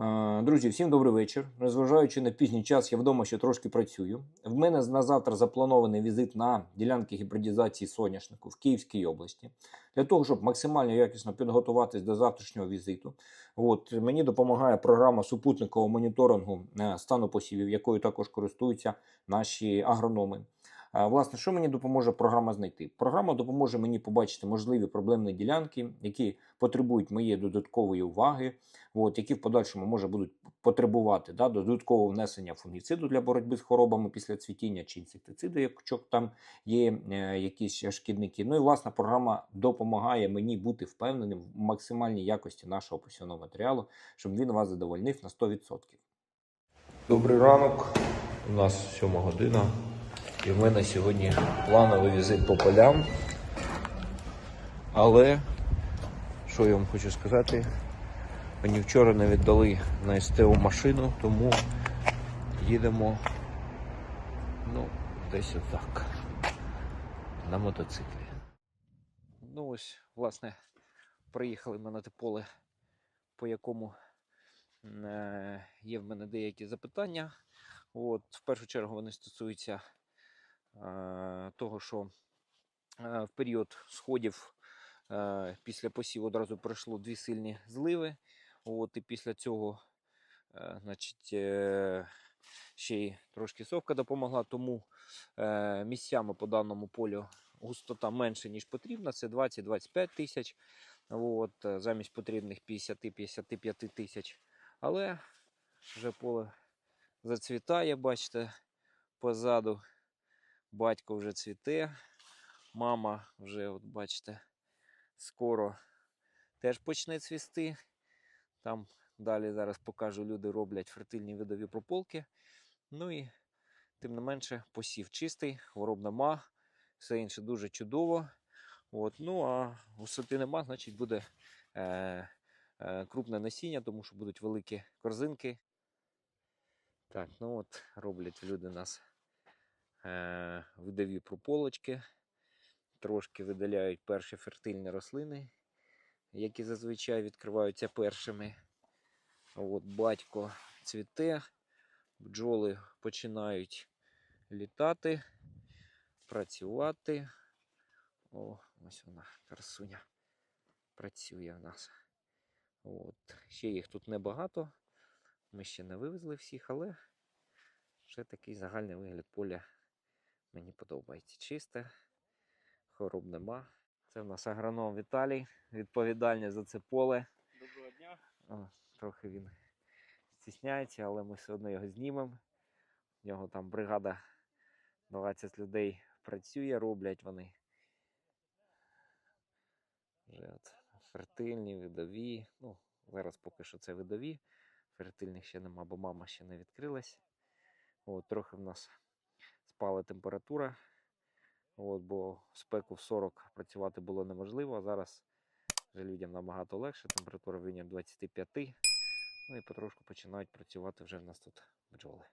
Е, Друзі, всім добрий вечір. Незважаючи на пізній час, я вдома ще трошки працюю. В мене на завтра запланований візит на ділянки гібридізації соняшнику в Київській області для того, щоб максимально якісно підготуватись до завтрашнього візиту. От мені допомагає програма супутникового моніторингу е, стану посівів, якою також користуються наші агрономи. Власне, що мені допоможе програма знайти? Програма допоможе мені побачити можливі проблемні ділянки, які потребують моєї додаткової уваги, от, які в подальшому може будуть потребувати да, додаткового внесення фунгіциду для боротьби з хворобами після цвітіння чи інсектициду, якщо там є е, якісь шкідники. Ну і власна програма допомагає мені бути впевненим в максимальній якості нашого посівного матеріалу, щоб він вас задовольнив на 100%. Добрий ранок. У нас сьома година. І в мене сьогодні плановий візит по полям. Але, що я вам хочу сказати, мені вчора не віддали на СТО машину, тому їдемо ну, десь отак. На мотоциклі. Ну ось, власне, приїхали ми на те поле, по якому е, є в мене деякі запитання. От, в першу чергу вони стосуються того, що е, в період сходів е, після посіву одразу пройшло дві сильні зливи. От, і після цього, е, значить, е, ще й трошки совка допомогла, тому е, місцями по даному полю густота менше, ніж потрібно, це 20-25 тисяч. От, е, замість потрібних 50-55 тисяч. Але вже поле зацвітає, бачите, позаду. Батько вже цвіте, мама вже, от бачите, скоро теж почне цвісти. Там далі зараз покажу, люди роблять фертильні видові прополки. Ну і тим не менше посів чистий, хвороб нема, все інше дуже чудово. От, ну а висоти нема, значить буде е, е, крупне насіння, тому що будуть великі корзинки. Так, ну от роблять люди нас видові прополочки, трошки видаляють перші фертильні рослини, які зазвичай відкриваються першими. От батько цвіте, бджоли починають літати, працювати. О, ось вона, красуня. Працює в нас. От. Ще їх тут небагато. Ми ще не вивезли всіх, але вже такий загальний вигляд поля мені подобається. Чисте, хвороб нема. Це в нас агроном Віталій, відповідальний за це поле. Доброго дня. О, трохи він стісняється, але ми все одно його знімемо. В нього там бригада 20 людей працює, роблять вони. Вже от фертильні, видові. Ну, зараз поки що це видові. Фертильних ще нема, бо мама ще не відкрилась. От, трохи в нас спала температура. От, бо спеку в 40 працювати було неможливо, а зараз вже людям набагато легше. Температура в районі 25. Ну і потрошку починають працювати вже в нас тут бджоли.